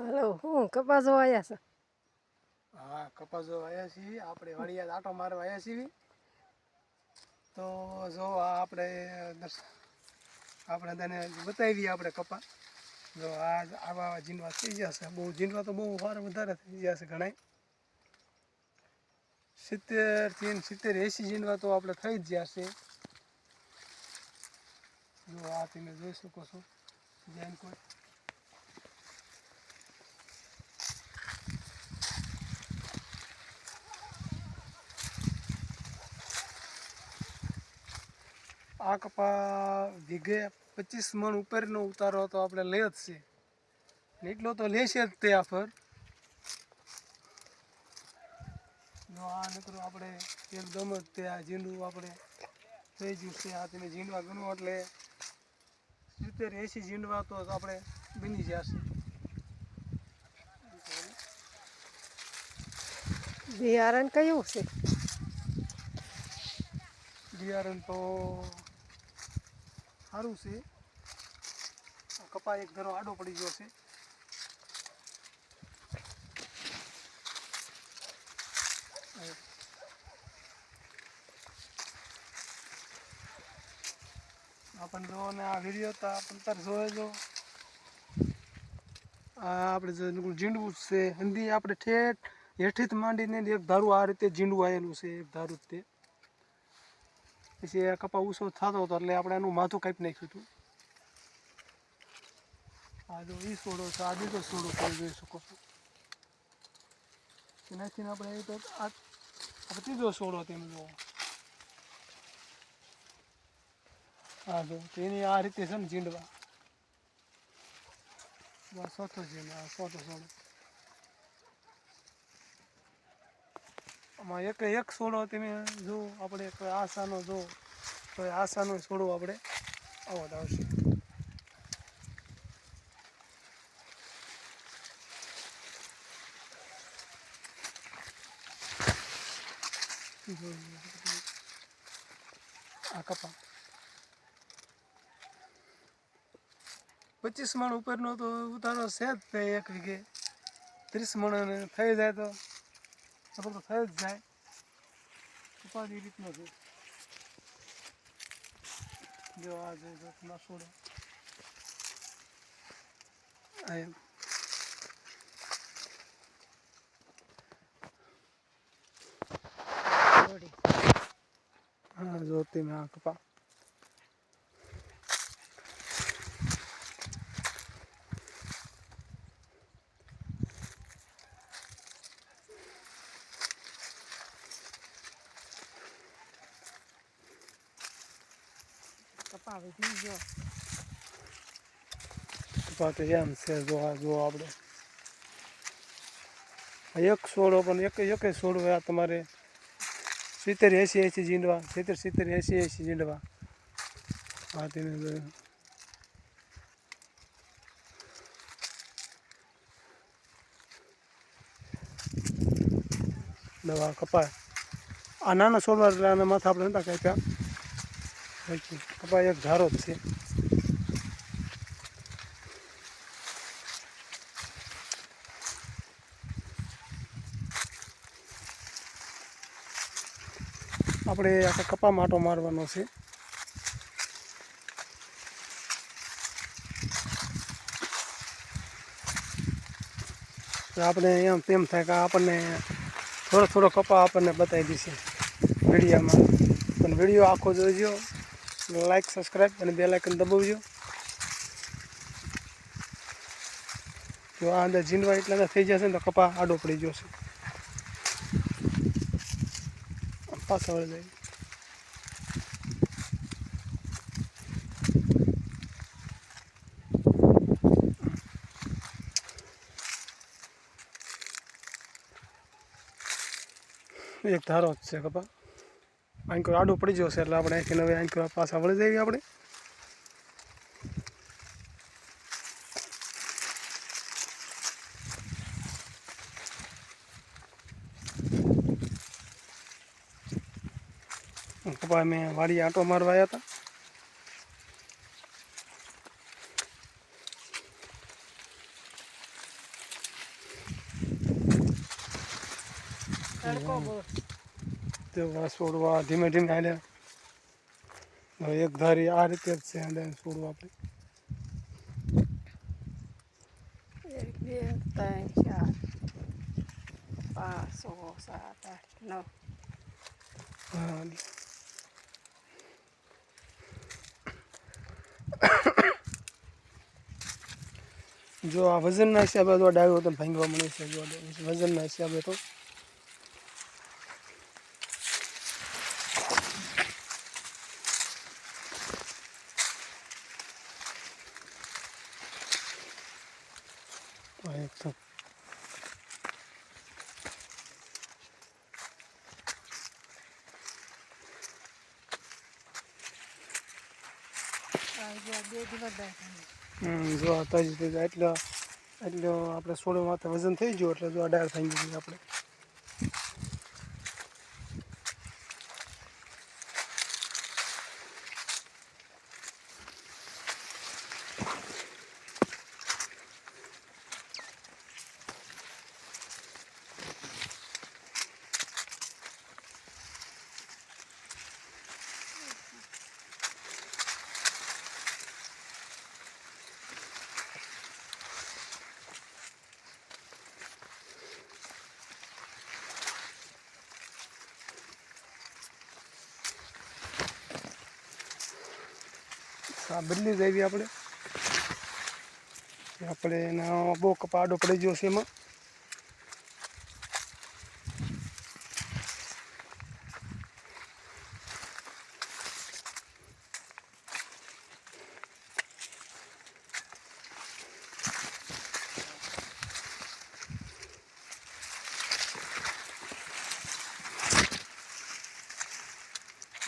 હાલો, હું કપાસ આવ્યા છે? હા, કપાસ આવ્યા છીએ. આપણે વાડિયા આટો મારવા આવ્યા છીએ. તો જો આ આપણે આપણે તને બતાવી આપણે કપા જો આ આવા જીનવા થઈ છે. બહુ જીનવા તો બહુ વાર વધારે થઈ છે ઘણા સિત્તેરથી સિત્તેર એંસી જીનવા તો આપણે થઈ જ છે. જો આ તમે જોઈ શકો છો. જેમ કોઈ આ કપા વીઘે પચીસ મણ ઉપરનો ઉતારો તો આપણે લે જ છે. ને એટલો તો લેશે જ તે આફર આ નકરો આપણે એકદમ જ તે આ ઝીંડું આપણે થઈ ગયું છે. આ તમે ઝીંડવા ગણો એટલે સિત્તેર એંસી ઝીંડવા તો આપણે બની જશે. બિયારણ કયું છે? બિયારણ તો સારું છે. કપા એક ધરો આડો પડી ગયો છે. આપણને જો ને આ વીડિયો તો આપણને જોવે જો. આપણે જે નકરું ઝીંડવું છે હંધી આપણે ઠેઠ હેઠીથી માંડીને એક ધારું આ રીતે ઝીંડવું આવેલું છે, એક ધારું તે. પછી આ કપા ઊંચો થતો હતો એટલે આપણે એનું માથું કાપી નાખ્યું હતું. આ જો ઈ સોડો છે, આ બીજો સોડો તમે જોઈ શકો છો. એનાથી આપણે એ તો આ ત્રીજો સોડો તેમ જો હા જો તો એની આ રીતે છે ને ઝીંડવા. ચોથો આ ચોથો સોડો. આમાં એક એક સોડો તમે જો આપણે આશાનો જો, તો એ આશાનો સોડો આપણે આવો આવશે. આ કપા. પચીસ મણ ઉપરનો તો ઉતારો છે જ તે એક વીઘે. ત્રીસ મણ થઈ જાય તો લગભગ તો થઈ જ જાય. ઉપાધિ એ રીતનો છે. જો આ જો ના છોડે. એમ. હા જો તમે આ કપા કપા વધી ગયો કપા તો એમ છે જો આ જો આપણે આ એક છોડો પણ એક એક જ છોડો આ તમારે સિત્તેર એંસી એંસી જીંડવા સિત્તેર સિત્તેર એંસી એંસી જીંડવા હા તેને જો. દવા કપા આ નાના છોડવા એટલે આના માથા આપણે નતા કાપ્યા બાકી કપા એક ધારો જ છે. આપણે આખા કપા માટો મારવાનો છે. આપણે એમ તેમ થાય કે આપણને થોડો થોડો કપા આપણને બતાવી દેશે વિડીયામાં. પણ વીડિયો આખો જોઈજો લાઈક સબસ્ક્રાઈબ અને બે લાઇકન દબાવજો. જો આ અંદર ઝીંડવા એટલા થઈ જશે ને તો કપા આડો પડી જશે. પાછા વળી જાય. એક ધારો જ છે કપા. આંકુર આડો પડી જશે એટલે આપણે અહીંથી હવે આંકુર પાછા વળી જઈએ આપણે. પપ્પા મેં વાડી આંટો મારવા આવ્યા હતા. તડકો બહુ તો છોડવા ધીમે ધીમે હાલ્યા એક ધારી આ રીતે જ છે હાલે છોડવા આપણે. એક બે ત્રણ ચાર પાંચ છ સાત આઠ નવ. હા જો આ વજનના હિસાબે તો ડાયો તો ભાંગવા મળે છે જો વજનના હિસાબે તો આ એક તો જો તાજી એટલે એટલે આપણે સોળે માથે વજન થઈ ગયું એટલે જો આ થઈ ગયું આપણે. આ બદલી જ આવી આપણે. આપણે એનો બહુ કપાડો પડી ગયો છે એમાં.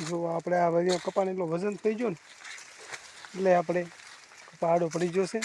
જો આપણે આ વજન કપાને એટલો વજન થઈ ગયો ને એટલે આપણે પહાડો પડી છે.